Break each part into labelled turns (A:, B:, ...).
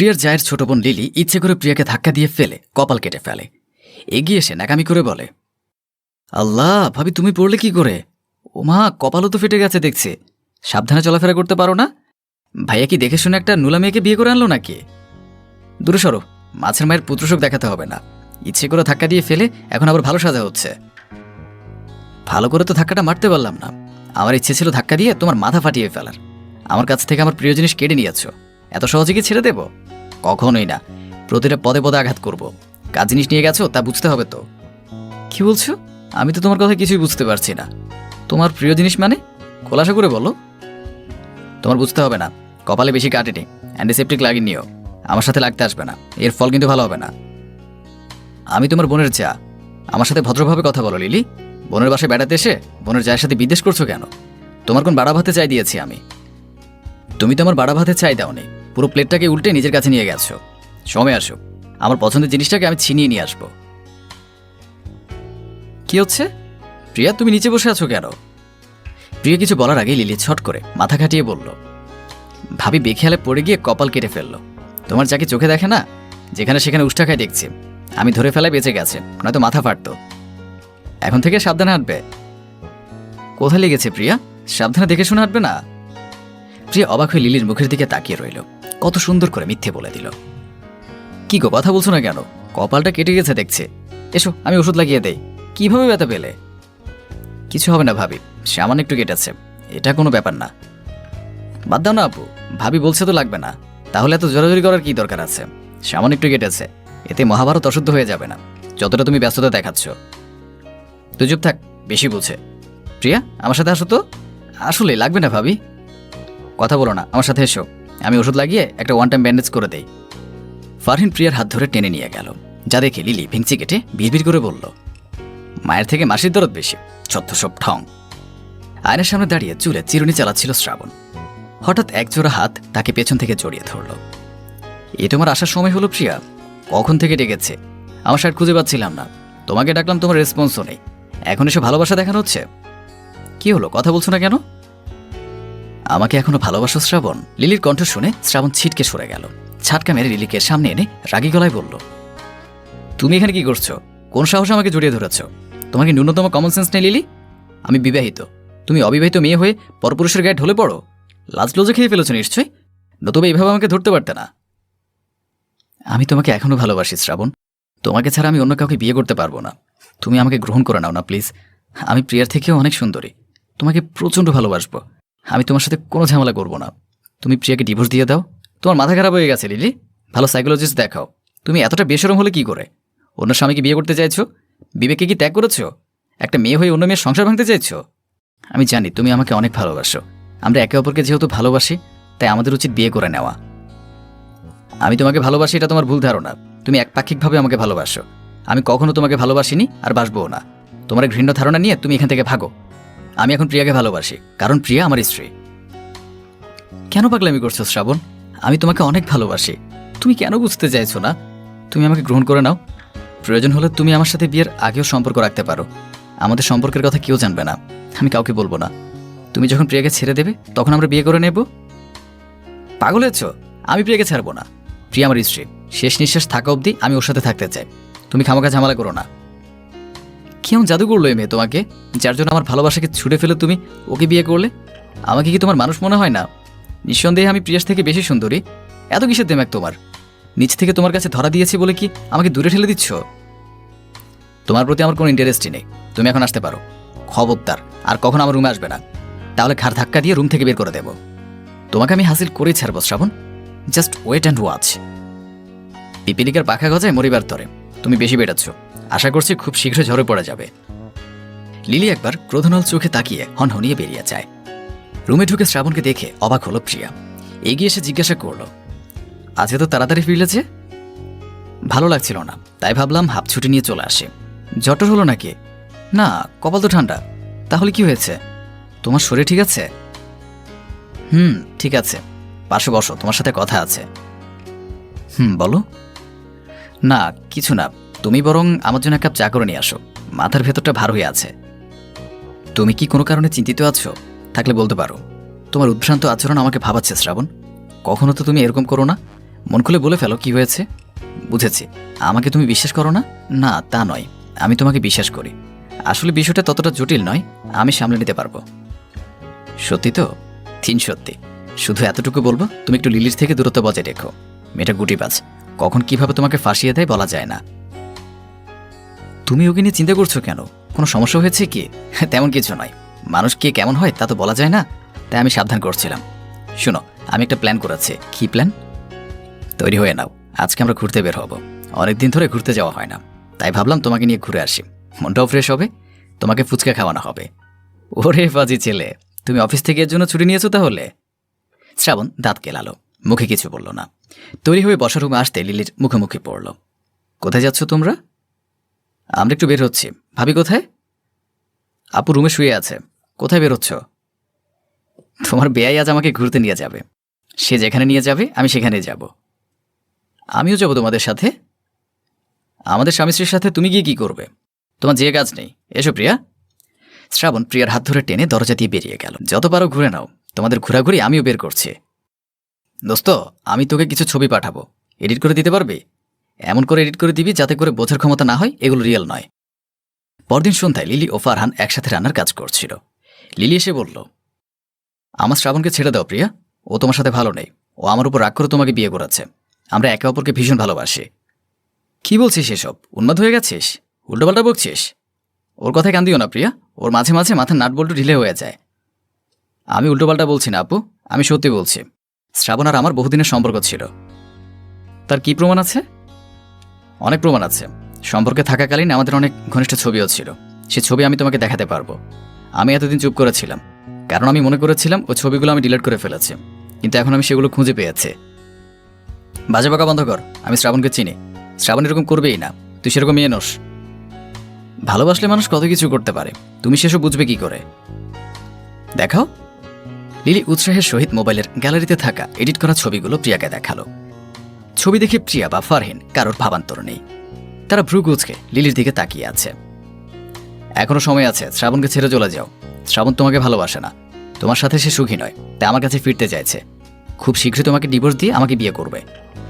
A: প্রিয়ার জায়ের ছোট বোন লিলি ইচ্ছে করে প্রিয়াকে ধাক্কা দিয়ে ফেলে, কপাল কেটে ফেলে। এগিয়ে এসে নাকামি করে বলে, আল্লাহ, ভাবি তুমি পড়লে কি করে? ওমা, কপালও তো ফেটে গেছে দেখছি। সাবধানে চলাফেরা করতে পারো না? ভাইয়া কি দেখে শুনে একটা নুলা মেয়েকে বিয়ে করে আনলো নাকি? দূরে সরো, মাছের মায়ের পুত্রশোক দেখাতে হবে না। ইচ্ছে করে ধাক্কা দিয়ে ফেলে, এখন আবার ভালো সাজা হচ্ছে। ভালো করে তো ধাক্কাটা মারতে পারলাম না। আমার ইচ্ছে ছিল ধাক্কা দিয়ে তোমার মাথা ফাটিয়ে ফেলার। আমার কাছ থেকে আমার প্রিয় জিনিস কেড়ে নিয়েছ এত সহজে কি ছেড়ে দেব? কখনোই না। প্রতিটা পদে পদে আঘাত করব। কাজ জিনিস নিয়ে গেছো তা বুঝতে হবে তো। কি বলছো? আমি তো তোমার কথা কিছুই বুঝতে পারছি না। তোমার প্রিয় জিনিস মানে? খোলাসা করে বলো। তোমার বুঝতে হবে না। কপালে বেশি কাটেনি অ্যান্টিসেপটিক লাগিয়ে নিও। আমার সাথে লাগতে আসবে না। এর ফল কিন্তু ভালো হবে না। আমি তোমার বোনের চা। আমার সাথে ভদ্রভাবে কথা বলো, লিলি। বোনের বাসায় বেড়াতে এসে বোনের চায়ের সাথে বিদেশ করছ কেন? তোমার কোন বাড়া ভাতে চাই দিয়েছি আমি। তুমি তো আমার বাড়া ভাতে চাই দাওনি। পুরো প্লেটটাকে উল্টে নিজের কাছে নিয়ে গেছো। সময় আসো আমার পছন্দের জিনিসটাকে আমি ছিনিয়ে নিয়ে আসব। কি হচ্ছে? প্রিয়া, তুমি নিচে বসে আছো কেন? প্রিয়া কিছু বলার আগেই লিলি ছট করে মাথা খাটিয়ে বলল, ভাবি বেখেয়ালে পড়ে গিয়ে কপাল কেটে ফেলল। তোমার যাকে চোখে দেখে না, যেখানে সেখানে উষ্টা খায় দেখছি। আমি ধরে ফেলায় বেঁচে গেছে, নয়তো মাথা ফাটতো। এখন থেকে সাবধানে হাঁটবে। কোথায় লেগেছে প্রিয়া? সাবধানে দেখে শুনে হাঁটবে না? প্রিয়া অবাক হয়ে লিলির মুখের দিকে তাকিয়ে রইল। কত সুন্দর করে মিথ্যে বলে দিল। কি গো, কথা বলছো না কেন? কপালটা কেটে গেছে দেখছে। এসো, আমি ওষুধ লাগিয়ে দেই। কীভাবে ব্যথা পেলে? কিছু হবে না ভাবি, সামান্য একটু কেটেছে। এটা কোনো ব্যাপার না। বাদ দাও না আপু, ভাবি বলছে তো লাগবে না। তাহলে এত জোরাজোরি করার কি দরকার আছে? সামান্য একটু কেটেছে, এতে মহাভারত অশুদ্ধ হয়ে যাবে না। যতটা তুমি ব্যস্ততা দেখাচ্ছ। তুই চুপ থাক, বেশি বলছে প্রিয়া, আমার সাথে আসো তো। আসলে লাগবে না ভাবি। কথা বলো না, আমার সাথে এসো। আমি ওষুধ লাগিয়ে একটা ওয়ান টাইম ব্যান্ডেজ করে দেই। ফারহিন প্রিয়ার হাত ধরে টেনে নিয়ে গেল। যা দেখে লিলি ভেঙচি কেটে বিড়বিড় করে বলল, মায়ের থেকে মাসির দরদ বেশি ছত্র সব ঠং। আয়নার সামনে দাঁড়িয়ে চুলে চিরুনি চালাচ্ছিল শ্রাবণ। হঠাৎ একজোড়া হাত তাকে পেছন থেকে জড়িয়ে ধরল। এ তোমার আসার সময় হলো প্রিয়া, কখন থেকে ডেকেছে? আমার শার্ট খুঁজে পাচ্ছিলাম না। তোমাকে ডাকলাম, তোমার রেসপন্সও নেই। এখন এসে ভালোবাসা দেখানো হচ্ছে? কি হলো? কথা বলছো না কেন? আমাকে এখনও ভালোবাসো শ্রাবণ। লিলির কণ্ঠ শুনে শ্রাবণ ছিটকে সরে গেল। ছাটকা মেরে লিলিকে সামনে এনে রাগী গলায় বলল, তুমি এখানে কি করছ? কোন সাহসে আমাকে জড়িয়ে ধরেছ? তোমার কি ন্যূনতম কমন সেন্স নেই, লিলি? আমি বিবাহিত। তুমি অবিবাহিত মেয়ে হয়ে পরপুরুষের গায়ে ঢলে পড়ো? লাজ লজে খেয়ে ফেলেছো নিশ্চয়ই? নতুবা এইভাবে আমাকে ধরতে পারতে না। আমি তোমাকে এখনও ভালোবাসি শ্রাবণ। তোমাকে ছাড়া আমি অন্য কাউকে বিয়ে করতে পারব না। তুমি আমাকে গ্রহণ করে নাও না, প্লিজ। আমি প্রিয়ার থেকেও অনেক সুন্দরী। তোমাকে প্রচণ্ড ভালোবাসবো। আমি তোমার সাথে কোনো ঝামেলা করব না। তুমি প্রিয়াকে ডিভোর্স দিয়ে দাও। তোমার মাথা খারাপ হয়ে গেছে লিলি ভালো সাইকোলজিস্ট দেখাও। তুমি এতটা বেসরম হলে কি করে? অন্য স্বামীকে বিয়ে করতে চাইছো? বিবেকে কি ত্যাগ করেছ? একটা মেয়ে হয়ে অন্য মেয়ের সংসার ভাঙতে চাইছো? আমি জানি তুমি আমাকে অনেক ভালোবাসো। আমরা একে অপরকে যেহেতু ভালোবাসি, তাই আমাদের উচিত বিয়ে করে নেওয়া। আমি তোমাকে ভালোবাসি, এটা তোমার ভুল ধারণা। তুমি একপাক্ষিকভাবে আমাকে ভালোবাসো। আমি কখনো তোমাকে ভালোবাসিনি আর বাসবো না। তোমার ঘৃণ্য ধারণা নিয়ে তুমি এখান থেকে ভাগো। আমি এখন প্রিয়াকে ভালোবাসি, কারণ প্রিয়া আমার স্ত্রী। কেন পাগলামি করছ শ্রাবণ? আমি তোমাকে অনেক ভালোবাসি। তুমি কেন বুঝতে চাইছো না? তুমি আমাকে গ্রহণ করে নাও। প্রয়োজন হলে তুমি আমার সাথে বিয়ের আগেও সম্পর্ক রাখতে পারো। আমাদের সম্পর্কের কথা কেউ জানবে না। আমি কাউকে বলব না। তুমি যখন প্রিয়াকে ছেড়ে দেবে, তখন আমরা বিয়ে করে নেব। পাগল হয়েছ? আমি প্রিয়াকে ছাড়বো না। প্রিয়া আমার স্ত্রী। শেষ নিঃশ্বাস থাকা অবধি আমি ওর সাথে থাকতে চাই। তুমি খামাকা ঝামেলা করো না। কেমন জাদু করল এই মেয়ে তোমাকে, যার জন্য আমার ভালোবাসাকে ছুড়ে ফেলে তুমি, ওকে বিয়ে করলে? আমাকে কি তোমার মানুষ মনে হয় না? নিঃসন্দেহে আমি প্রিয়াস থেকে বেশি সুন্দরী। এত কিসের দেমাক তোমার? নিচ থেকে তোমার কাছে ধরা দিয়েছি বলে কি আমাকে দূরে ঠেলে দিচ্ছ? তোমার প্রতি আমার কোনো ইন্টারেস্টই নেই। তুমি এখন আসতে পারো। খবরদার, আর কখন আমার রুমে আসবে না। তাহলে ঘাড় ধাক্কা দিয়ে রুম থেকে বের করে দেব। তোমাকে আমি হাসিল করেই ছাড়বো, Shrabon. Just wait and watch পিপিলিকার পাখা গজায় মরিবার তরে। তুমি বেশি বেড়াচ্ছ। আশা করছি খুব শীঘ্র ঝরে পড়ে যাবে। লিলি একবার ক্রোধনল চোখে তাকিয়ে হনহনিয়ে বেরিয়ে যায়। রুমে ঢুকে শ্রাবণকে দেখে অবাক হলো প্রিয়া। এগিয়ে এসে জিজ্ঞাসা করল আজকে তো তাড়াতাড়ি ফিরলে যে? ভালো লাগছিল না, তাই ভাবলাম হাফ ছুটি নিয়ে চলে আসে। জটর হলো নাকি? না, কপাল তো ঠান্ডা। তাহলে কি হয়েছে? তোমার শরীর ঠিক আছে? হুম, ঠিক আছে। পাশে বসো, তোমার সাথে কথা আছে। হুম, বলো? না, কিছু না। তুমি বরং আমার জন্য এক কাপ চা করে নিয়ে আসো। মাথার ভেতরটা ভার হয়ে আছে। তুমি কি কোনো কারণে চিন্তিত আছো? থাকলে বলতে পারো। তোমার উদ্ভ্রান্ত আচরণ আমাকে ভাবাচ্ছে, শ্রাবণ। কখনো তো তুমি এরকম করো না। মন খুলে বলে ফেলো, কি হয়েছে? বুঝেছি। আমাকে তুমি বিশ্বাস করো না? না, তা নয়। আমি তোমাকে বিশ্বাস করি। আসলে বিষয়টা ততটা জটিল নয়। আমি সামলে নিতে পারব। সত্যি তো? থিন সত্যি। শুধু এতটুকু বলব, তুমি একটু লিলির থেকে দূরত্ব বজায় রেখো। মেয়েটা গুটিবাজ। কখন কীভাবে তোমাকে ফাঁসিয়ে দেয় বলা যায় না। তুমি ওকে নিয়ে চিন্তা করছ কেন? কোনো সমস্যা হয়েছে কি? তেমন কিছু নয়। মানুষ কে কেমন হয় তা তো বলা যায় না। তাই আমি সাবধান করছিলাম। শোনো, আমি একটা প্ল্যান করেছি। কি প্ল্যান তৈরি হয়ে নাও। আজকে আমরা ঘুরতে বের হব। অনেকদিন ধরে ঘুরতে যাওয়া হয় না। তাই ভাবলাম তোমাকে নিয়ে ঘুরে আসি। মনটাও ফ্রেশ হবে। তোমাকে ফুচকা খাওয়ানো হবে। ওরে বাজি ছেলে, তুমি অফিস থেকে এর জন্য ছুটি নিয়েছো তাহলে? শ্রাবণ দাঁত কেলালো। মুখে কিছু বলল না। তৈরি হয়ে বসার রুমে আসতে লিলির মুখোমুখি পড়ল। কোথায় যাচ্ছ তোমরা? আমরা একটু বের হচ্ছি। ভাবি কোথায়? আপু রুমে শুয়ে আছে। কোথায় বেরোচ্ছ? তোমার বেয়াই আজ আমাকে ঘুরতে নিয়ে যাবে। সে যেখানে নিয়ে যাবে, আমি সেখানে যাব। আমিও যাব তোমাদের সাথে। আমাদের স্বামী স্ত্রীর সাথে তুমি গিয়ে কি করবে? তোমার যে কাজ নেই। এসো প্রিয়া। শ্রাবণ প্রিয়ার হাত ধরে টেনে দরজা দিয়ে বেরিয়ে গেল। যত পারো ঘুরে নাও। তোমাদের ঘোরাঘুরি আমিও বের করছি। দোস্ত, আমি তোকে কিছু ছবি পাঠাবো। এডিট করে দিতে পারবে? এমন করে এডিট করে দিবি যাতে করে বোঝার ক্ষমতা না হয়, এগুলো রিয়েল নয়। পরদিন সন্ধ্যায় লিলি ও ফারহান একসাথে রান্নার কাজ করছিল। লিলি এসে বলল, আমার শ্রাবণকে ছেড়ে দাও প্রিয়া। ও তোমার সাথে ভালো নেই। ও আমার উপর রাগ করে তোমাকে বিয়ে করাচ্ছে। আমরা একে অপরকে ভীষণ ভালোবাসি। কি বলছিস এসব? উন্মাদ হয়ে গেছিস? উল্টোপাল্টা বকছিস? ওর কথায় কান দিও না প্রিয়া। ওর মাঝে মাঝে মাথার নাট বল্টু ঢিলে হয়ে যায়। আমি উল্টোপাল্টা বলছি না আপু, আমি সত্যি বলছি। শ্রাবণ আর আমার বহুদিনের সম্পর্ক ছিল। তার কি প্রমাণ আছে? অনেক প্রমাণ আছে। সম্পর্কে থাকাকালীন আমাদের অনেক ঘনিষ্ঠ ছবিও ছিল। সে ছবি আমি তোমাকে দেখাতে পারব। আমি এতদিন চুপ করেছিলাম। কারণ আমি মনে করেছিলাম ও ছবিগুলো আমি ডিলিট করে ফেলেছি। কিন্তু এখন আমি সেগুলো খুঁজে পেয়েছি। বাজে বাঁকা বন্ধ কর। আমি শ্রাবণকে চিনি। শ্রাবণ এরকম করবেই না। তুই সেরকম মেয়ে নোস। ভালোবাসলে মানুষ কত কিছু করতে পারে। তুমি সেসব বুঝবে কি করে? দেখাও। লিলি উৎসাহের সহিত মোবাইলের গ্যালারিতে থাকা, এডিট করা ছবিগুলো প্রিয়াকে দেখাল। ছবি দেখে প্রিয়া বা ফারহিন কারোর ভাবান্তর নেই। তারা ভ্রু গুজকে লিলির দিকে তাকিয়ে আছে। এখনও সময় আছে, শ্রাবণকে ছেড়ে চলে যাও। শ্রাবণ তোমাকে ভালোবাসে না। তোমার সাথে সে সুখী নয়, তাই আমার কাছে ফিরতে চাইছে। খুব শীঘ্রই তোমাকে ডিভোর্স দিয়ে আমাকে বিয়ে করবে।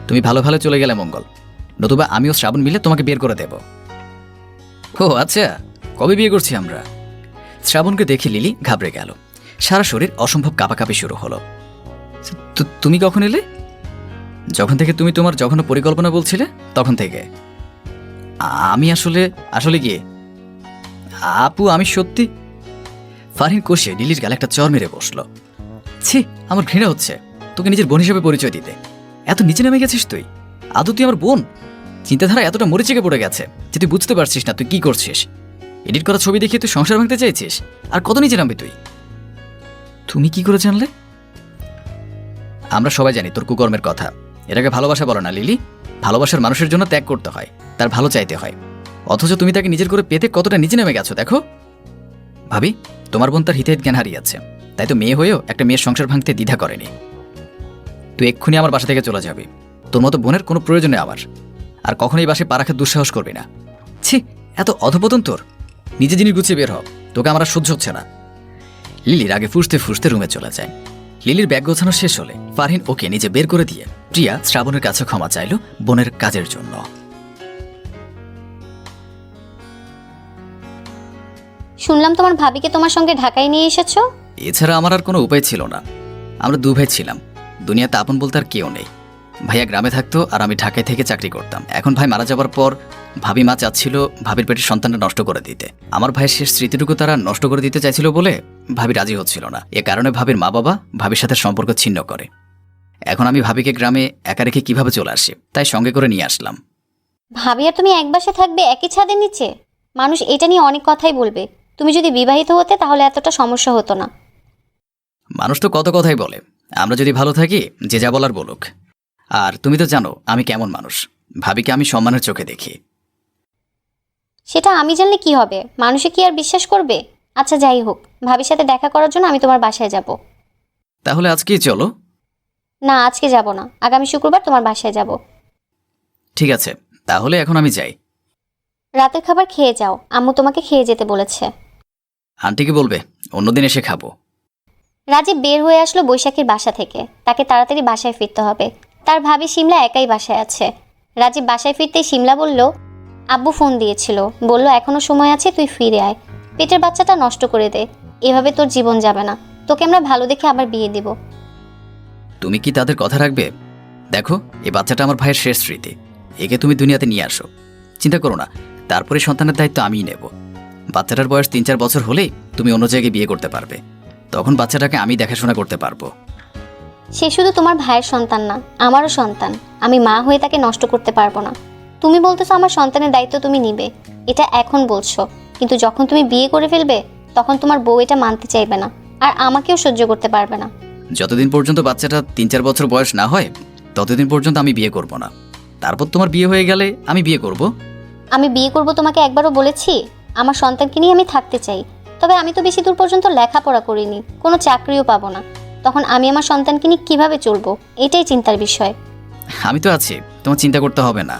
A: তুমি ভালো ভালো চলে গেলে মঙ্গল, নতুবা আমিও শ্রাবণ মিলে তোমাকে বের করে দেব। ও আচ্ছা কবে বিয়ে করছি আমরা? শ্রাবণকে দেখে লিলি ঘাবড়ে গেল। সারা শরীর অসম্ভব কাঁপাকাঁপি শুরু হলো। তুমি কখন এলে? যখন থেকে তুমি তোমার যখন পরিকল্পনা বলছিলে, তখন থেকে। আমি আসলে আসলে গিয়ে আপু, আমি সত্যি? ফারহিন কষে লিলির গালে একটা চর মেরে বসল। ছি, আমার ঘৃণা হচ্ছে। তোকে নিজের বোন হিসেবে পরিচয় দিতে। এত নিচে নেমে গেছিস তুই? আদৌ তুই আমার বোন? চিন্তাধারা এতটা মরিচিকে পড়ে গেছে যে তুই বুঝতে পারছিস না তুই কি করছিস। এডিট করা ছবি দেখিয়ে তুই সংসার ভাঙতে চাইছিস? আর কত নিচে নামবি তুই? তুমি কি করে জানলে? আমরা সবাই জানি তোর কুকর্মের কথা। এটাকে ভালোবাসা বলো না, লিলি। ভালোবাসার মানুষের জন্য ত্যাগ করতে হয়, তার ভালো চাইতে হয়। অথচ তুমি তাকে নিজের করে পেতে কতটা নিচে নেমে গেছো, দেখো। ভাবি, তোমার বোন তার হিতাহিত জ্ঞান হারিয়েছে তাই তো মেয়ে হয়েও একটা মেয়ের সংসার ভাঙতে দ্বিধা করেনি। তুই এক্ষুনি আমার বাসা থেকে চলে যাবি। তোর মতো বোনের কোনো প্রয়োজনে আমার। আর কখনোই বাসে পা রাখার দুঃসাহস করবি না। ছি, এত অধপতন তোর। নিজে জিনিস গুছিয়ে বের হ। তোকে আমার সহ্য হচ্ছে না। লিলির আগে ফুসতে ফুসতে রুমে চলে যায়। লিলির ব্যাগ গোছানো শেষ হলে ফারহিন ওকে নিজে বের করে দিয়ে প্রিয়া শ্রাবণের কাছে ক্ষমা চাইল বোনের কাজের জন্য।
B: শুনলাম তোমার ভাবিকে তোমার সঙ্গে ঢাকায় নিয়ে এসেছ?
A: এছাড়া আমার আর কোনো উপায় ছিল না। আমরা দু ভাই ছিলাম। দুনিয়াতে আপন বলতে আর কেউ নেই। ভাইয়া গ্রামে থাকতো আর আমি ঢাকায় থেকে চাকরি করতাম। এখন ভাই মারা যাবার পর ভাবি মা চাচ্ছিল ভাবির পেটের সন্তানটা নষ্ট করে দিতে। আমার ভাইয়ের শেষ স্মৃতিটুকু তারা নষ্ট করে দিতে চাইছিল বলে ভাবি রাজি হচ্ছিল না। এ কারণে ভাবির মা বাবা ভাবির সাথে সম্পর্ক ছিন্ন করে। এখন আমি ভাবিকে গ্রামে একা রেখে কীভাবে চলে আসি? তাই সঙ্গে করে নিয়ে আসলাম।
B: ভাবি আর তুমি এক বাসে থাকবে একই ছাদের নিচে? মানুষ এটা নিয়ে অনেক কথাই বলবে। তুমি যদি বিবাহিত হতে তাহলে এতটা সমস্যা হতো না।
A: মানুষ তো কত কথাই বলে। আমরা যদি ভালো থাকি যে যা বলার বলুক। আর তুমি তো জানো আমি কেমন মানুষ। ভাবিকে আমি সম্মানের চোখে দেখি।
B: সেটা আমি জানলে কি হবে? মানুষে কি আর বিশ্বাস করবে? আচ্ছা যাই হোক। ভাবির সাথে দেখা করার জন্য আমি তোমার বাসায় যাব।
A: তাহলে আজকেই চলো।
B: না আজকে যাব না। আগামী শুক্রবার তোমার বাসায় যাব।
A: ঠিক আছে তাহলে এখন আমি যাই।
B: রাতের খাবার খেয়ে যাও। আম্মু তোমাকে খেয়ে যেতে বলেছে।
A: আন্টিকে বলবে? অন্যদিন এসে খাব।
B: রাজীব বের হয়ে আসলো বৈশাখীর বাসা থেকে। তাকে তাড়াতাড়ি বাসায় ফিরতে হবে। তার ভাবি সিমলা একাই বাসায় আছে। রাজীব বাসায় ফিরতেই সিমলা বলল আব্বু ফোন দিয়েছিল। বলল এখনও সময় আছে তুই ফিরে আয়। পেটের বাচ্চাটা নষ্ট করে দে। এভাবে তোর জীবন যাবে না। তোকে আমরা ভালো দেখে আবার বিয়ে দিব।
A: তুমি কি তাদের কথা রাখবে? দেখো এই বাচ্চাটা আমার ভাইয়ের শেষ স্মৃতি। একে তুমি দুনিয়াতে নিয়ে আসো। চিন্তা করো না, তারপরে সন্তানের দায়িত্ব আমিই নেব। বাচ্চাটার বয়স তিন চার বছর হলেই তুমি অন্য জায়গায় বিয়ে করতে পারবে। তখন বাচ্চাটাকে আমি দেখাশোনা করতে পারব।
B: সে শুধু তোমার ভাইয়ের সন্তান না, আমারও সন্তান। আমি মা হয়ে তাকে নষ্ট করতে পারব না। তুমি বলতেছো আমার সন্তানের দায়িত্ব তুমি নিবে। এটা এখন বলছো। কিন্তু যখন তুমি বিয়ে করে ফেলবে, তখন তোমার বউ এটা মানতে চাইবে না। আর আমাকেও সহ্য করতে পারবে না।
A: যতদিন পর্যন্ত বাচ্চাটা তিন চার বছর বয়স না হয় ততদিন পর্যন্ত আমি বিয়ে করব না। তারপর তোমার বিয়ে হয়ে গেলে আমি বিয়ে করব?
B: আমি বিয়ে করব তোমাকে একবারও বলেছি? আমার সন্তানকে নিয়ে আমি থাকতে চাই। তবে আমি তো বেশি দূর পর্যন্ত লেখাপড়া করিনি কোনো চাকরিও পাবো না। তখন আমি আমার সন্তানকে নিয়ে কীভাবে চলবো? এটাই চিন্তার বিষয়।
A: আমি তো আছি তোমার চিন্তা করতে হবে না।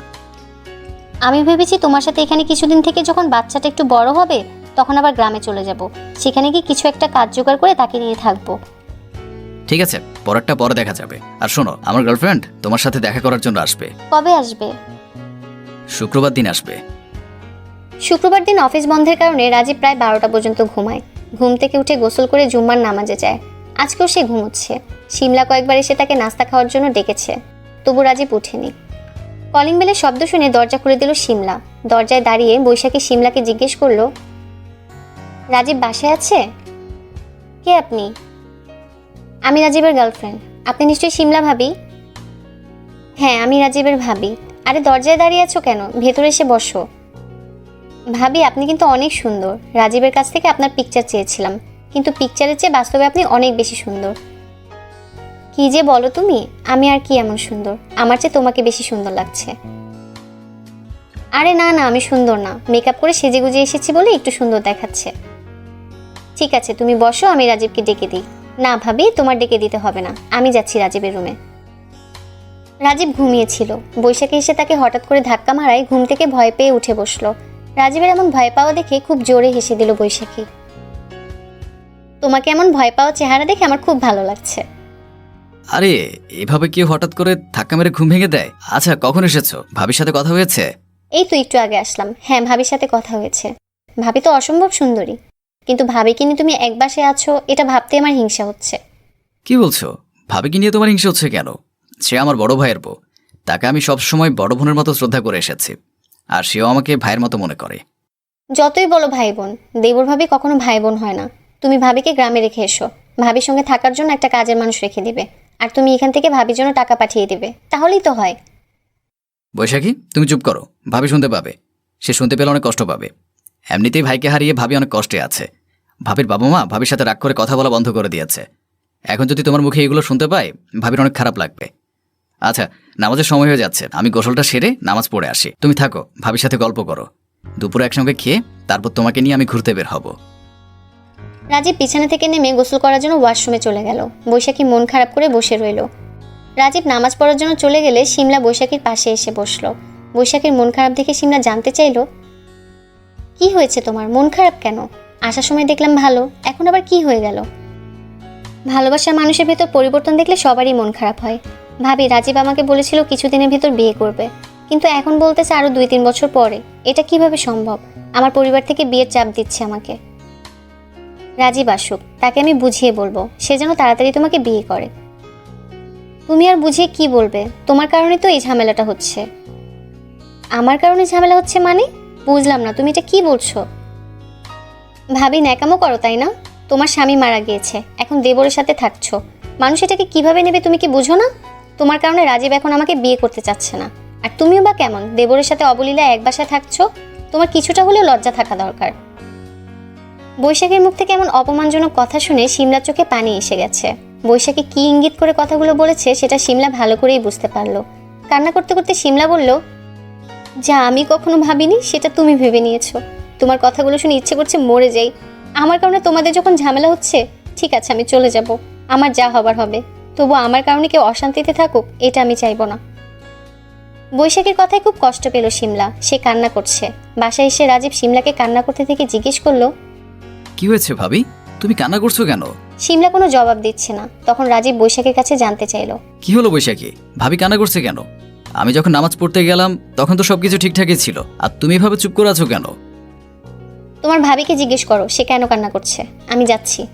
B: আমি ভেবেছি তোমার সাথে এখানে কিছুদিন থেকে যখন বাচ্চাটা একটু বড় হবে তখন আবার গ্রামে চলে যাব। সেখানে গিয়ে কিছু একটা কাজ জোগাড় করে তাকে নিয়ে থাকব।
A: ঠিক আছে পরেরটা পরে দেখা যাবে। আর শোনো আমার গার্লফ্রেন্ড তোমার সাথে দেখা করার জন্য আসবে।
B: কবে আসবে?
A: শুক্রবার দিন আসবে।
B: শুক্রবার দিন অফিস বন্ধের কারণে রাজীব প্রায় বারোটা পর্যন্ত ঘুমায়। ঘুম থেকে উঠে গোসল করে জুম্মার নামাজে যায়। আজকেও সে ঘুমোচ্ছে। সিমলা কয়েকবার এসে তাকে নাস্তা খাওয়ার জন্য ডেকেছে। তবু রাজীব উঠেনি। কলিং বেলের শব্দ শুনে দরজা খুলে দিল সিমলা দরজায় দাঁড়িয়ে বৈশাখী সিমলাকে জিজ্ঞেস করল রাজীব বাসায় আছে? কে আপনি? আমি রাজীবের গার্লফ্রেন্ড আপনি নিশ্চয়ই সিমলা ভাবি? হ্যাঁ আমি রাজীবের ভাবি। আরে দরজায় দাঁড়িয়ে আছো কেন? ভেতরে এসে বসো। ভাবি, আপনি কিন্তু অনেক সুন্দর। রাজীবের কাছ থেকে আপনার পিকচার চেয়েছিলাম। কিন্তু পিকচারের চেয়ে বাস্তবে আপনি অনেক বেশি সুন্দর। কি যে বলো তুমি, আমি আর কি এমন সুন্দর? আমার চেয়ে তোমাকে বেশি সুন্দর লাগছে। আরে না না, আমি সুন্দর না। মেকআপ করে সেজে গুজে এসেছি বলে একটু সুন্দর দেখাচ্ছে। ঠিক আছে, তুমি বসো, আমি রাজীবকে ডেকে দিই। না ভাবি তোমার ডেকে দিতে হবে না। আমি যাচ্ছি রাজীবের রুমে। রাজীব ঘুমিয়েছিল। বৈশাখী এসে তাকে হঠাৎ করে ধাক্কা মারায় ঘুম থেকে ভয় পেয়ে উঠে বসল। রাজীবের এমন ভয় পাওয়া দেখে খুব জোরে হেসে দিল বৈশাখী। তোমাকে এমন ভয় পাওয়া চেহারা দেখে আমার খুব ভালো লাগছে।
A: আরে এভাবে কেউ হঠাৎ করে ধাক্কা মেরে ঘুম ভেঙে দেয়? আচ্ছা কখন এসেছ? ভাবির সাথে কথা হয়েছে?
B: এই তো একটু আগে আসলাম। হ্যাঁ ভাবির সাথে কথা হয়েছে। ভাবি তো অসম্ভব সুন্দরী। কিন্তু ভাবিকে নিয়ে তুমি এক বাসে আছো এটা ভাবতে আমার হিংসা হচ্ছে।
A: কি বলছো? ভাবিকে নিয়ে তোমার হিংসা হচ্ছে কেন? সে আমার বড় ভাইয়ের বউ। তাকে আমি সবসময় বড় বোনের মতো শ্রদ্ধা করে এসেছি। আর সেও আমাকে ভাইয়ের মতো মনে করে।
B: যতই বলো ভাই বোন দেবর ভাবি কখনো ভাই বোন হয় না। তুমি ভাবিকে গ্রামে রেখে এসো। ভাবির সঙ্গে থাকার জন্য একটা কাজের মানুষ রেখে দিবে। আর তুমি এখান থেকে ভাবির জন্য টাকা পাঠিয়ে দিবে। তাহলেই তো হয়।
A: বৈশাখী তুমি চুপ করো। ভাবি শুনতে পাবে। সে শুনতে পেলে অনেক কষ্ট পাবে। এমনিতেই ভাইকে হারিয়ে ভাবি অনেক কষ্টে আছে। ভাবির বাবা মা ভাবির সাথে রাগ করে কথা বলা বন্ধ করে দিয়েছে। এখন যদি তোমার মুখে এগুলো শুনতে পাই, ভাবির অনেক খারাপ লাগবে। আচ্ছা নামাজের সময় হয়ে যাচ্ছে। আমি গোসলটা সেরে নামাজ পড়ে আসি। তুমি থাকো, ভাবির সাথে গল্প করো। দুপুরে একসঙ্গে খেয়ে তারপর তোমাকে নিয়ে আমি ঘুরতে বের হব।
B: রাজীব বিছানা থেকে নেমে গোসল করার জন্য ওয়াশরুমে চলে গেল। বৈশাখী মন খারাপ করে বসে রইল। রাজীব নামাজ পড়ার জন্য চলে গেলে সিমলা বৈশাখীর পাশে এসে বসল। বৈশাখীর মন খারাপ দেখে সিমলা জানতে চাইলো কি হয়েছে তোমার? মন খারাপ কেন? আসার সময় দেখলাম ভালো, এখন আবার কি হয়ে গেল? ভালোবাসার মানুষের ভেতর পরিবর্তন দেখলে সবারই মন খারাপ হয়। ভাবি, রাজীব আমাকে বলেছিল কিছুদিনের ভেতর বিয়ে করবে। কিন্তু এখন বলতেছে আরও দুই তিন বছর পরে। এটা কীভাবে সম্ভব? আমার পরিবার থেকে বিয়ের চাপ দিচ্ছে আমাকে। রাজীব আসুক, তাকে আমি বুঝিয়ে বলব। সে যেন তাড়াতাড়ি তোমাকে বিয়ে করে। তুমি আর বুঝিয়ে কি বলবে? তোমার কারণে তো এই ঝামেলাটা হচ্ছে। আমার কারণে ঝামেলা হচ্ছে মানে? বুঝলাম না, তুমি এটা কি বলছো? ভাবি, ন্যাকামো করো, তাই না? তোমার স্বামী মারা গিয়েছে, এখন দেবরের সাথে থাকছো। মানুষ এটাকে কীভাবে নেবে তুমি কি বুঝো না? তোমার কারণে রাজীব এখন আমাকে বিয়ে করতে চাচ্ছে না। আর তুমিও বা কেমন, দেবরের সাথে অবলীলা এক বাসায় থাকছো? তোমার কিছুটা হলেও লজ্জা থাকা দরকার। বৈশাখীর মুখ থেকে এমন অপমানজনক কথা শুনে সিমলার চোখে পানি এসে গেছে। বৈশাখী কি ইঙ্গিত করে কথাগুলো বলেছে, সেটা সিমলা ভালো করেই বুঝতে পারল। কান্না করতে করতে সিমলা বলল যা আমি কখনো ভাবিনি সেটা তুমি ভেবে নিয়েছো। তোমার কথাগুলো শুনে ইচ্ছে করছে মরে যাই। আমার কারণে তোমাদের যখন ঝামেলা হচ্ছে ঠিক আছে আমি চলে যাব। আমার যা হবার হবে। তবু আমার কারণে কেউ অশান্তিতে থাকুক এটা আমি চাইব না। বৈশাখের কথায় খুব কষ্ট পেল সিমলা সে কান্না করছে। বাসায় এসে রাজীব সিমলাকে কান্না করতে থেকে জিজ্ঞেস করল
A: কি হয়েছে ভাবি? তুমি কান্না করছ কেন?
B: সিমলা কোনো জবাব দিচ্ছে না। তখন রাজীব বৈশাখের কাছে জানতে চাইলো
A: কি হলো বৈশাখী? ভাবি কান্না করছে কেন? আমি যখন নামাজ পড়তে গেলাম, তখন তো সবকিছু ঠিকঠাকই ছিল। আর তুমি এভাবে চুপ করে আছো কেন?
B: তোমার ভাবিকে জিজ্ঞেস করো, সে কেন কান্না করছে? আমি যাচ্ছি।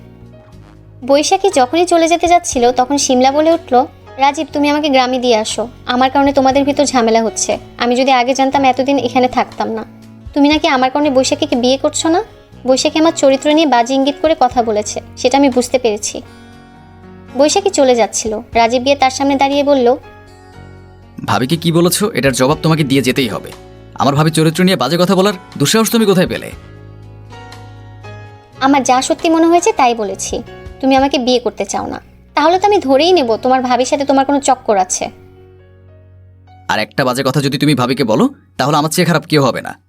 B: বৈশাখী যখনই চলে যেতে যাচ্ছিল, তখন সিমলা বলে উঠল, রাজীব, তুমি আমাকে গ্রামে দিয়ে আসো। আমার কারণে তোমাদের ভিতর ঝামেলা হচ্ছে। আমি যদি আগে জানতাম, এতদিন এখানে থাকতাম না। তুমি নাকি আমার কারণে বৈশাখীকে বিয়ে করছ না? বৈশাখী আমার চরিত্র নিয়ে বাজি ইঙ্গিত করে কথা বলেছে, সেটা আমি বুঝতে পেরেছি। বৈশাখী চলে যাচ্ছিল। রাজীব গিয়ে তার সামনে দাঁড়িয়ে বলল
A: ভাবিকে কি বলেছ? এটার জবাব তোমাকে দিয়ে যেতেই হবে। আমার ভাবি চরিত্র নিয়ে বাজে কথা বলার দুঃসাহস তুমি কোথায় পেলে?
B: আমার যা সত্যি মনে হয়েছে তাই বলেছি। তুমি আমাকে বিয়ে করতে চাও না। তাহলে তো আমি ধরেই নেব তোমার ভাবির সাথে তোমার কোনো চক্কর আছে।
A: আর একটা বাজে কথা যদি তুমি ভাবিকে বলো তাহলে আমার চেয়ে খারাপ কেউ হবে না।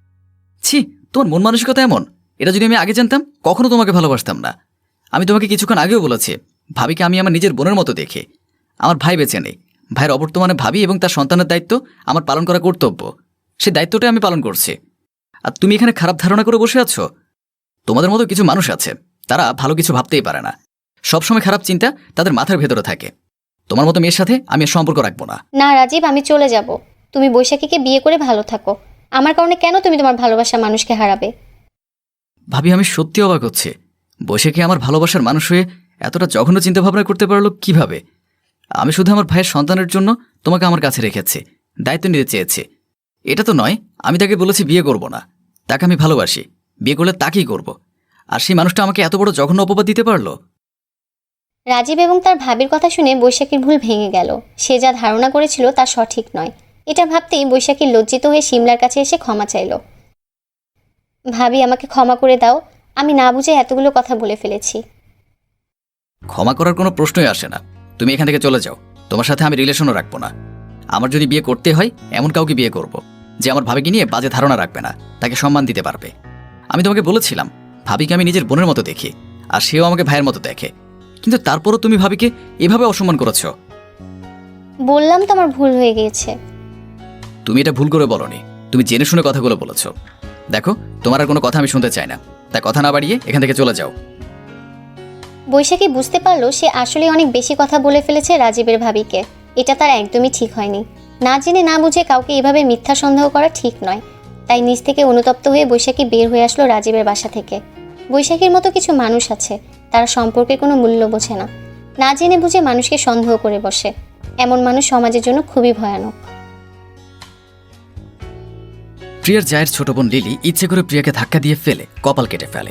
A: ছি তোমার মন মানসিকতা এমন। এটা যদি আমি আগে জানতাম কখনো তোমাকে ভালোবাসতাম না। আমি তোমাকে কিছুক্ষণ আগেও বলেছি ভাবিকে আমি আমার নিজের বোনের মতো দেখি। আমার ভাই বেঁচে নেই। ভাইয়ের অবর্তমানে ভাবি এবং তার সন্তানের দায়িত্ব আমার পালন করা কর্তব্য। সেই দায়িত্বটাই আমি পালন করছি। আর তুমি এখানে খারাপ ধারণা করে বসে আছো? তোমাদের মতো কিছু মানুষ আছে তারা ভালো কিছু ভাবতেই পারে না। সবসময় খারাপ চিন্তা তাদের মাথার ভেতরে থাকে। তোমার মতো মেয়ের সাথে আমি আর সম্পর্ক রাখব না।
B: না রাজীব আমি চলে যাব। তুমি বৈশাখীকে বিয়ে করে ভালো থাকো। আমার কারণে কেন তুমি তোমার ভালোবাসা মানুষকে হারাবে?
A: ভাবি আমি সত্যি অবাক হচ্ছে। বৈশাখী আমার ভালোবাসার মানুষ হয়ে এতটা জঘন্য চিন্তাভাবনা করতে পারল কীভাবে? আমি শুধু আমার ভাইয়ের সন্তানের জন্য তোমাকে আমার কাছে রেখেছি দায়িত্ব নিতে চেয়েছি। এটা তো নয় আমি তাকে বলেছি বিয়ে করব না। তাকে আমি ভালোবাসি বিয়ে করলে তাকেই করব। আর সেই মানুষটা আমাকে এত বড় জঘন্য অপবাদ দিতে পারল?
B: রাজীব এবং তার ভাবির কথা শুনে বৈশাখীর ভুল ভেঙে গেল। সে যা ধারণা করেছিল তা সঠিক নয়। এটা ভাবতেই বৈশাখী লজ্জিত হয়ে সিমলার কাছে এসে ক্ষমা চাইল। ভাবি আমাকে ক্ষমা করে দাও। আমি না বুঝে এতগুলো কথা বলে ফেলেছি।
A: ক্ষমা করার কোনো প্রশ্নই আসে না। তুমি এখান থেকে চলে যাও। তোমার সাথে আমি রিলেশনও রাখব না। আমার যদি বিয়ে করতে হয় এমন কাউকে বিয়ে করব যে আমার ভাবিকে নিয়ে বাজে ধারণা রাখবে না তাকে সম্মান দিতে পারবে। আমি তোমাকে বলেছিলাম ভাবিকে আমি নিজের বোনের মতো দেখি আর সেও আমাকে ভাইয়ের মতো দেখে। কিন্তু তারপরও তুমি ভাবিকে এভাবে অসম্মান করেছ।
B: বললাম তো আমার ভুল হয়ে গিয়েছে।
A: তুমি এটা ভুল করে বলনি। তুমি জেনে শুনে কথাগুলো বলেছ। দেখো তোমার আর কোনো কথা আমি শুনতে চাই না। তাই কথা না বাড়িয়ে এখান থেকে চলে যাও।
B: বৈশাখী বুঝতে পারল সে আসলে অনেক বেশি কথা বলে ফেলেছে রাজীবের ভাবিকে। এটা তার একদমই ঠিক হয়নি। না জেনে না বুঝে কাউকে এভাবে মিথ্যা সন্দেহ করা ঠিক নয়। তাই নিজ থেকে অনুতপ্ত হয়ে বৈশাখী বের হয়ে আসলো রাজীবের বাসা থেকে। বৈশাখীর মতো কিছু মানুষ আছে, তারা সম্পর্কের কোনো মূল্য বোঝে না। না জেনে বুঝে মানুষকে সন্দেহ করে বসে। এমন মানুষ সমাজের জন্য খুবই ভয়ানক।
A: প্রিয়ার জায়ের ছোট বোন লিলি ইচ্ছে করে প্রিয়াকে ধাক্কা দিয়ে ফেলে, কপাল কেটে ফেলে।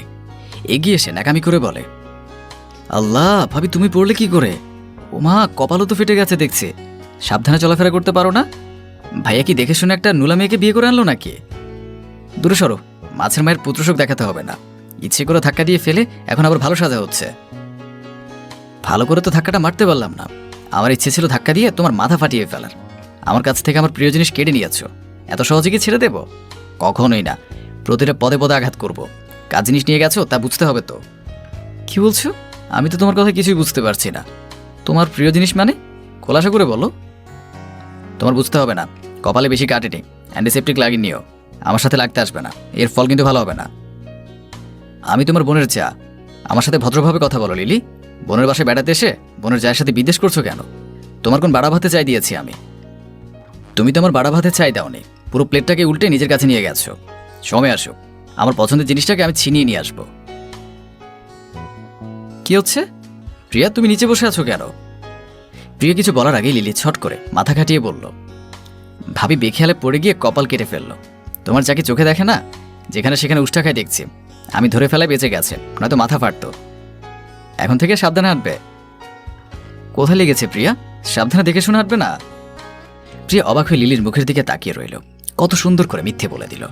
A: এগিয়ে এসে নাকামি করে বলে আল্লাহ, ভাবি, তুমি পড়লে কি করে? ওমা, কপালও তো ফেটে গেছে দেখছি। সাবধানে চলাফেরা করতে পারো না? ভাইয়া কি দেখে শুনে একটা নুলা মেয়েকে বিয়ে করে আনলো নাকি? দূরে সরো, মাছের মায়ের পুত্রশোক দেখাতে হবে না। ইচ্ছে করে ধাক্কা দিয়ে ফেলে, এখন আবার ভালো সাজা হচ্ছে। ভালো করে তো ধাক্কাটা মারতে পারলাম না। আমার ইচ্ছে ছিল ধাক্কা দিয়ে তোমার মাথা ফাটিয়ে ফেলার। আমার কাছ থেকে আমার প্রিয় জিনিস কেড়ে নিয়েছ। এত সহজে কি ছেড়ে দেব? কখনোই না। প্রতিটা পদে পদে আঘাত করব। কাজ জিনিস নিয়ে গেছো তা বুঝতে হবে তো। কি বলছো? আমি তো তোমার কথা কিছুই বুঝতে পারছি না। তোমার প্রিয় জিনিস মানে? খোলাসা করে বলো। তোমার বুঝতে হবে না। কপালে বেশি কাটেনি অ্যান্টিসেপটিক লাগিয়ে নিও। আমার সাথে লাগতে আসবে না। এর ফল কিন্তু ভালো হবে না। আমি তোমার বোনের চা। আমার সাথে ভদ্রভাবে কথা বলো, লিলি। বোনের বাসায় বেড়াতে এসে বোনের চায়ের সাথে বিদেশ করছ কেন? তোমার কোন বাড়া ভাতে চাই দিয়েছি আমি। তুমি তো আমার বাড়া ভাতে চাই দাওনি। পুরো প্লেটটাকে উল্টে নিজের কাছে নিয়ে গেছো। সময় আসো আমার পছন্দের জিনিসটাকে আমি ছিনিয়ে নিয়ে আসব। কি হচ্ছে? প্রিয়া, তুমি নিচে বসে আছো কেন? প্রিয়া কিছু বলার আগেই লিলি ছট করে মাথা খাটিয়ে বলল, ভাবি বেখেয়ালে পড়ে গিয়ে কপাল কেটে ফেলল। তোমার যাকে চোখে দেখে না, যেখানে সেখানে উষ্টা খায় দেখছি। আমি ধরে ফেলায় বেঁচে গেছে, নয়তো মাথা ফাটতো। এখন থেকে সাবধানে হাঁটবে। কোথায় লেগেছে প্রিয়া? সাবধানে দেখে শুনে হাঁটবে না? প্রিয়া অবাক হয়ে লিলির মুখের দিকে তাকিয়ে রইল। কত সুন্দর করে মিথ্যে বলে দিল।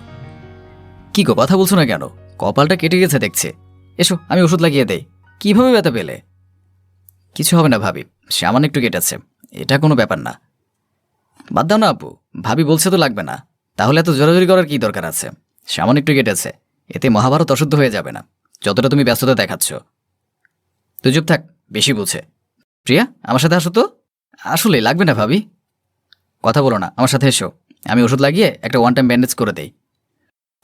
A: কি গো, কথা বলছো না কেন? কপালটা কেটে গেছে দেখছে। এসো, আমি ওষুধ লাগিয়ে দেই। কীভাবে ব্যথা পেলে? কিছু হবে না ভাবি, সামান্য একটু কেটেছে এটা কোনো ব্যাপার না। বাদ দাও না আপু, ভাবি বলছে তো লাগবে না, তাহলে এত জোরাজোরি করার কি দরকার আছে? সামান্য একটু কেটেছে এতে মহাভারত অশুদ্ধ হয়ে যাবে না, যতটা তুমি ব্যস্ততা দেখাচ্ছ। তুই চুপ থাক, বেশি বুঝে। প্রিয়া, আমার সাথে আসো তো। আসলে লাগবে না ভাবি। কথা বলো না, আমার সাথে এসো। আমি ওষুধ লাগিয়ে একটা ওয়ান টাইম ব্যান্ডেজ করে দেই।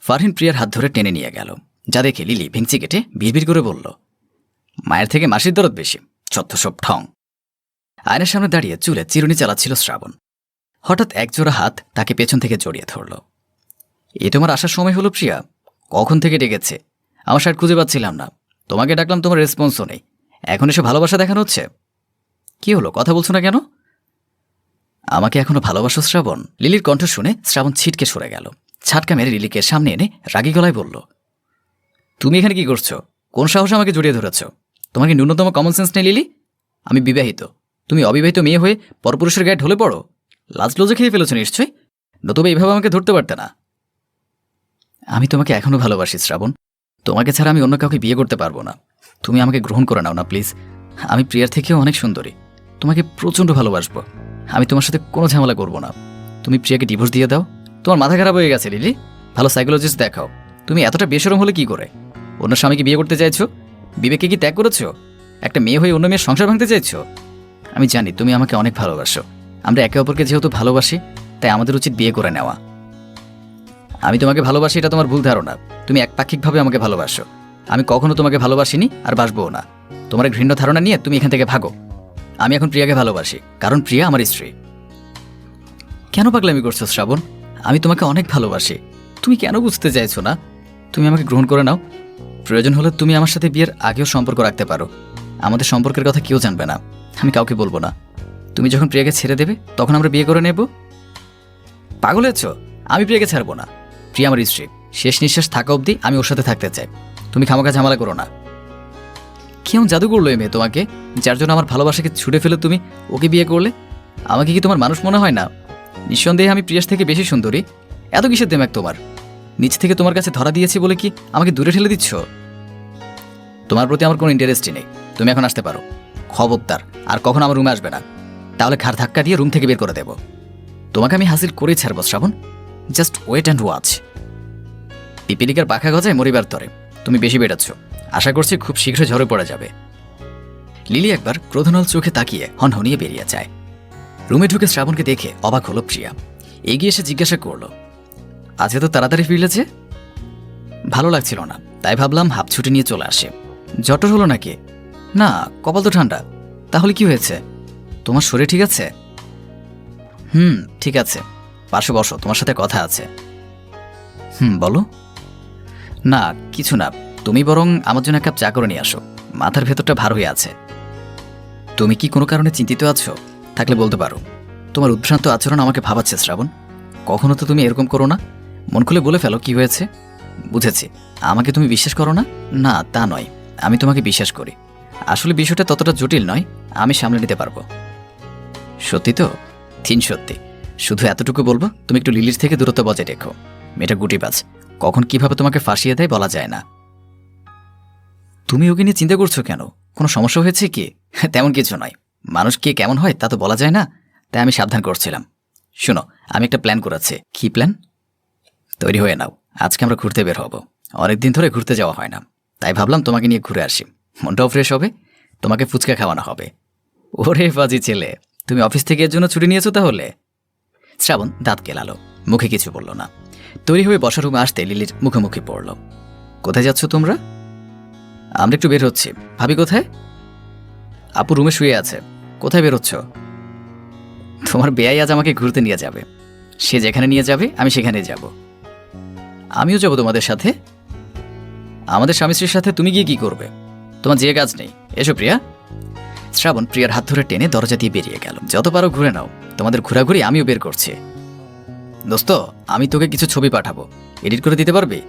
A: ফারহিন প্রিয়ার হাত ধরে টেনে নিয়ে গেল। যা দেখে লিলি ভেঙচি কেটে বিড়বিড় করে বলল মায়ের থেকে মাসির দরদ বেশি ছত্র সব ঠং। আয়নার সামনে দাঁড়িয়ে চুলে চিরুনি চালাচ্ছিল শ্রাবণ। হঠাৎ একজোড়া হাত তাকে পেছন থেকে জড়িয়ে ধরল। এ তোমার আসার সময় হলো প্রিয়া, কখন থেকে ডেকেছে? আমার শার্ট খুঁজে পাচ্ছিলাম না। তোমাকে ডাকলাম, তোমার রেসপন্সও নেই। এখন এসে ভালোবাসা দেখানো হচ্ছে? কি হলো, কথা বলছো না কেন? আমাকে এখনও ভালোবাসো শ্রাবণ? লিলির কণ্ঠ শুনে শ্রাবণ ছিটকে সরে গেল। ছাটকা মেরে লিলিকে সামনে এনে রাগী গলায় বলল, তুমি এখানে কি করছ? কোন সাহসে আমাকে জড়িয়ে ধরেছ? তোমার কি ন্যূনতম কমন সেন্স নেই লিলি? আমি বিবাহিত। তুমি অবিবাহিত মেয়ে হয়ে পরপুরুষের গায়ে ঢলে পড়ো? লাজ লজে খেয়ে ফেলেছো নিশ্চয়ই? নতুবা এইভাবে আমাকে ধরতে পারতে না। আমি তোমাকে এখনও ভালোবাসি, শ্রাবণ। তোমাকে ছাড়া আমি অন্য কাউকে বিয়ে করতে পারব না। তুমি আমাকে গ্রহণ করে নাও না, প্লিজ। আমি প্রিয়ার থেকেও অনেক সুন্দরী। তোমাকে প্রচণ্ড ভালোবাসবো। আমি তোমার সাথে কোনো ঝামেলা করব না। তুমি প্রিয়াকে ডিভোর্স দিয়ে দাও। তোমার মাথা খারাপ হয়ে গেছে, লিলি। ভালো সাইকোলজিস্ট দেখাও। তুমি এতটা বেসরম হলে কি করে? অন্য স্বামীকে বিয়ে করতে চাইছো? বিবেকে কি ত্যাগ করেছ? একটা মেয়ে হয়ে অন্য মেয়ের সংসার ভাঙতে চাইছো? আমি জানি তুমি আমাকে অনেক ভালোবাসো। আমরা একে অপরকে যেহেতু ভালোবাসি, তাই আমাদের উচিত বিয়ে করে নেওয়া। আমি তোমাকে ভালোবাসি, এটা তোমার ভুল ধারণা। তুমি একপাক্ষিকভাবে আমাকে ভালোবাসো। আমি কখনো তোমাকে ভালোবাসিনি আর বাসবো না। তোমার ঘৃণ্য ধারণা নিয়ে তুমি এখান থেকে ভাগো। আমি এখন প্রিয়াকে ভালোবাসি, কারণ প্রিয়া আমার স্ত্রী। কেন পাগলামি করছ শ্রাবণ? আমি তোমাকে অনেক ভালোবাসি। তুমি কেন বুঝতে চাইছো না? তুমি আমাকে গ্রহণ করে নাও। প্রয়োজন হলে তুমি আমার সাথে বিয়ের আগেও সম্পর্ক রাখতে পারো। আমাদের সম্পর্কের কথা কেউ জানবে না। আমি কাউকে বলব না। তুমি যখন প্রিয়াকে ছেড়ে দেবে, তখন আমরা বিয়ে করে নেব। পাগল হয়েছ? আমি প্রিয়াকে ছাড়বো না। প্রিয়া আমার স্ত্রী। শেষ নিঃশ্বাস থাকা অবধি আমি ওর সাথে থাকতে চাই। তুমি খামাখা ঝামেলা করো না। কেমন জাদু করল এই মেয়ে তোমাকে? যার জন্য আমার ভালোবাসাকে ছুটে ফেলে তুমি ওকে বিয়ে করলে? আমাকে কি তোমার মানুষ মনে হয় না? নিঃসন্দেহে আমি প্রিয়াস থেকে বেশি সুন্দরী। এত কিসের দেমাক তোমার? নিচ থেকে তোমার কাছে ধরা দিয়েছি বলে কি আমাকে দূরে ঠেলে দিচ্ছ? তোমার প্রতি আমার কোনো ইন্টারেস্টই নেই। তুমি এখন আসতে পারো। খবরদার, আর কখন আমার রুমে আসবে না। তাহলে ঘাড় ধাক্কা দিয়ে রুম থেকে বের করে দেব। তোমাকে আমি হাসিল করেই ছাড়ব, Shrabon. Just wait and watch পিপিলিকার পাখা গজায় মরিবার তরে। তুমি বেশি বেড়াচ্ছ। আশা করছি খুব শীঘ্র ঝরে পড়া যাবে। লিলি একবার ক্রোধনল চোখে তাকিয়ে হনহনিয়ে বেরিয়ে যায়। রুমে ঢুকে শ্রাবণকে দেখে অবাক হলো প্রিয়া। এগিয়ে এসে জিজ্ঞাসা করল আজকে তো তাড়াতাড়ি ফিরলেছে ভালো লাগছিল না, তাই ভাবলাম হাফ ছুটি নিয়ে চলে আসে। জটর হলো নাকি? না, কপাল তো ঠান্ডা। তাহলে কি হয়েছে? তোমার শরীর ঠিক আছে? হুম, ঠিক আছে। পাশে বসো, তোমার সাথে কথা আছে। হুম, বলো। না, কিছু না, তুমি বরং আমার জন্য এক কাপ চা করে নিয়ে আসো। মাথার ভেতরটা ভার হয়ে আছে। তুমি কি কোনো কারণে চিন্তিত আছো? থাকলে বলতে পারো। তোমার উদ্ভ্রান্ত আচরণ আমাকে ভাবাচ্ছে, শ্রাবণ। কখনো তো তুমি এরকম করো না। মন খুলে বলে ফেলো, কি হয়েছে? বুঝেছি। আমাকে তুমি বিশ্বাস করো না? না, তা নয়। আমি তোমাকে বিশ্বাস করি। আসলে বিষয়টা ততটা জটিল নয়। আমি সামলে নিতে পারব। সত্যি তো? থিন সত্যি। শুধু এতটুকু বলব, তুমি একটু লিলির থেকে দূরত্ব বজায় রেখো। মেয়েটা গুটিবাজ কখন কীভাবে তোমাকে ফাঁসিয়ে দেয় বলা যায় না। তুমি ওকে নিয়ে চিন্তা করছ কেন? কোনো সমস্যা হয়েছে কি? তেমন কিছু নয়। মানুষ কে কেমন হয় তা তো বলা যায় না। তাই আমি সাবধান করছিলাম। শোনো, আমি একটা প্ল্যান করেছি। কি প্ল্যান? তৈরি হয়ে নাও। আজকে আমরা ঘুরতে বের হব। অনেকদিন ধরে ঘুরতে যাওয়া হয় না। তাই ভাবলাম তোমাকে নিয়ে ঘুরে আসি। মনটাও ফ্রেশ হবে, তোমাকে ফুচকা খাওয়ানো হবে। ওরে বাজি ছেলে, তুমি অফিস থেকে এর জন্য ছুটি নিয়েছো তাহলে? শ্রাবণ দাঁত কেলালো মুখে কিছু বলল না। তৈরি হয়ে বসার রুমে আসতে লিলির মুখোমুখি পড়ল। কোথায় যাচ্ছ তোমরা? আমরা একটু বের হচ্ছি। ভাবি কোথায়? আপু রুমে শুয়ে আছে। কোথায় বেরোচ্ছ তোমার বেয়াই আজ আমাকে ঘুরতে নিয়ে যাবে। সে যেখানে নিয়ে যাবে, আমি সেখানে যাব। আমিও যাব তোমাদের সাথে। আমাদের স্বামী স্ত্রীর সাথে তুমি গিয়ে কি করবে? তোমার যে কাজ নেই। এসো প্রিয়া। শ্রাবণ প্রিয়ার হাত ধরে টেনে দরজা দিয়ে বেরিয়ে গেল। যত পারো ঘুরে নাও। তোমাদের ঘোরাঘুরি আমিও বের করছি। দোস্ত, আমি তোকে কিছু ছবি পাঠাবো। এডিট করে দিতে পারবি?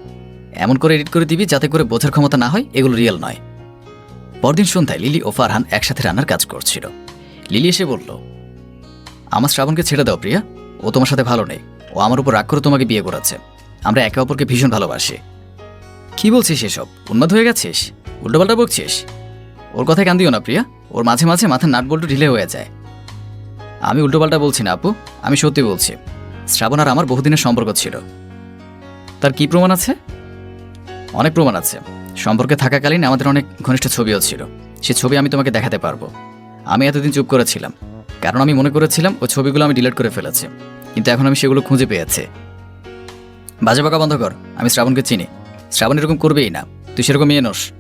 A: এমন করে এডিট করে দিবি যাতে করে বোঝার ক্ষমতা না হয়, এগুলো রিয়েল নয়। পরদিন সন্ধ্যায় লিলি ও ফারহান একসাথে রান্নার কাজ করছিল। লিলি এসে বলল, আমার শ্রাবণকে ছেড়ে দাও প্রিয়া। ও তোমার সাথে ভালো নেই। ও আমার উপর রাগ করে তোমাকে বিয়ে করাচ্ছে আমরা একে অপরকে ভীষণ ভালোবাসি। কি বলছিস এসব? উন্মাদ হয়ে গেছিস? উল্টোপাল্টা বকছিস? ওর কথায় কান দিও না, প্রিয়া। ওর মাঝে মাঝে মাথার নাট বল্টু ঢিলে হয়ে যায়। আমি উল্টোপাল্টা বলছি না, আপু। আমি সত্যি বলছি। শ্রাবণ আর আমার বহুদিনের সম্পর্ক ছিল। তার কি প্রমাণ আছে? অনেক প্রমাণ আছে। সম্পর্কে থাকাকালীন আমাদের অনেক ঘনিষ্ঠ ছবিও ছিল। সে ছবি আমি তোমাকে দেখাতে পারব। আমি এতদিন চুপ করেছিলাম। কারণ আমি মনে করেছিলাম ওই ছবিগুলো আমি ডিলিট করে ফেলেছি। কিন্তু এখন আমি সেগুলো খুঁজে পেয়েছি। বাজে বাঁকা বন্ধ কর, আমি শ্রাবণকে চিনি। শ্রাবণ এরকম করবেই না, তুই সেরকম মেয়ে নোস।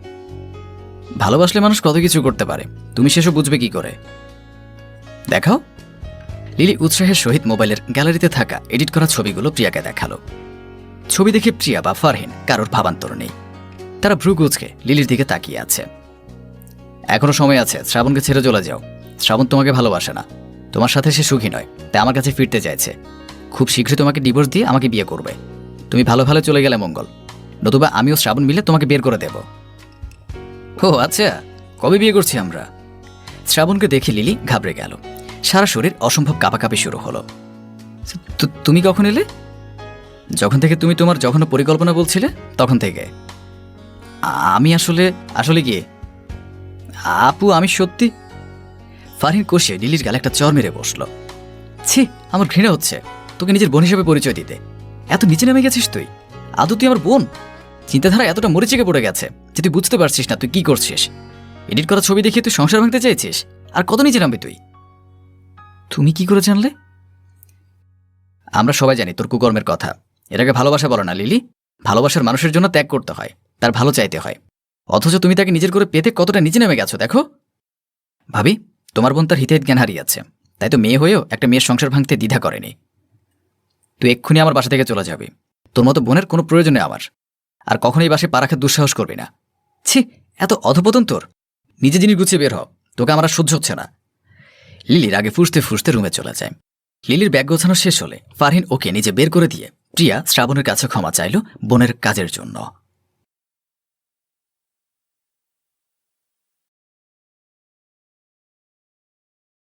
A: ভালোবাসলে মানুষ কত কিছু করতে পারে, তুমি সেসব বুঝবে কি করে? দেখাও। লিলি উৎসাহের সহিত মোবাইলের গ্যালারিতে থাকা এডিট করা ছবিগুলো প্রিয়াকে দেখাল। ছবি দেখে প্রিয়া বা ফারহিন কারোর ভাবান্তর নেই। তারা ভ্রু কুচকে লিলির দিকে তাকিয়ে আছে। এখনও সময় আছে, শ্রাবণকে ছেড়ে চলে যাও। শ্রাবণ তোমাকে ভালোবাসে না। তোমার সাথে সে সুখী নয়, তাই আমার কাছে ফিরতে চাইছে। খুব শীঘ্রই তোমাকে ডিভোর্স দিয়ে আমাকে বিয়ে করবে। তুমি ভালো ভালো চলে গেলে, মঙ্গল। নতুবা আমিও শ্রাবণ মিলে তোমাকে বের করে দেব। ও আচ্ছা। কবে বিয়ে করছি আমরা? শ্রাবণকে দেখে লিলি ঘাবড়ে গেল। সারা শরীর অসম্ভব কাঁপাকাঁপি শুরু হলো। তুমি কখন এলে? যখন থেকে তুমি তোমার যখন পরিকল্পনা বলছিলে, তখন থেকে। আমি আসলে আসলে কি? আপু, আমি সত্যি? ফারহিন কষিয়ে লিলির গালে একটা চর মেরে বসল। ছি, আমার ঘৃণা হচ্ছে। তোকে নিজের বোন হিসেবে পরিচয় দিতে। এত নিচে নেমে গেছিস তুই? আদৌ তুই আমার বোন? চিন্তাধারা এতটা মরিচিকে পড়ে গেছে যে তুই বুঝতে পারছিস না তুই কি করছিস। এডিট করা ছবি দেখিয়ে তুই সংসার ভাঙতে চাইছিস? আর কত নিচে নামবি তুই? তুমি কি করে জানলে? আমরা সবাই জানি তোর কুকর্মের কথা। এটাকে ভালোবাসা বলো না, লিলি। ভালোবাসার মানুষের জন্য ত্যাগ করতে হয়, তার ভালো চাইতে হয়। অথচ তুমি তাকে নিজের করে পেতে কতটা নিচে নেমে গেছো, দেখো। ভাবি, তোমার বোন তার হিতাহিত জ্ঞান হারিয়েছে। তাই তো মেয়ে হয়েও একটা মেয়ের সংসার ভাঙতে দ্বিধা করেনি। তুই এক্ষুনি আমার বাসা থেকে চলে যাবি। তোর মতো বোনের কোনো প্রয়োজনে আমার। আর কখনোই বাসে পা রাখার দুঃসাহস করবি না। ছি, এত অধপতন তোর। নিজে জিনিস গুছিয়ে বের হ। তোকে আমরা সহ্য হচ্ছে না। লিলির আগে ফুসতে ফুসতে রুমে চলে যায়। লিলির ব্যাগ গোছানো শেষ হলে ফারহিন ওকে নিজে বের করে দিয়ে, প্রিয়া, শ্রাবণের কাছে ক্ষমা চাইল বোনের কাজের জন্য।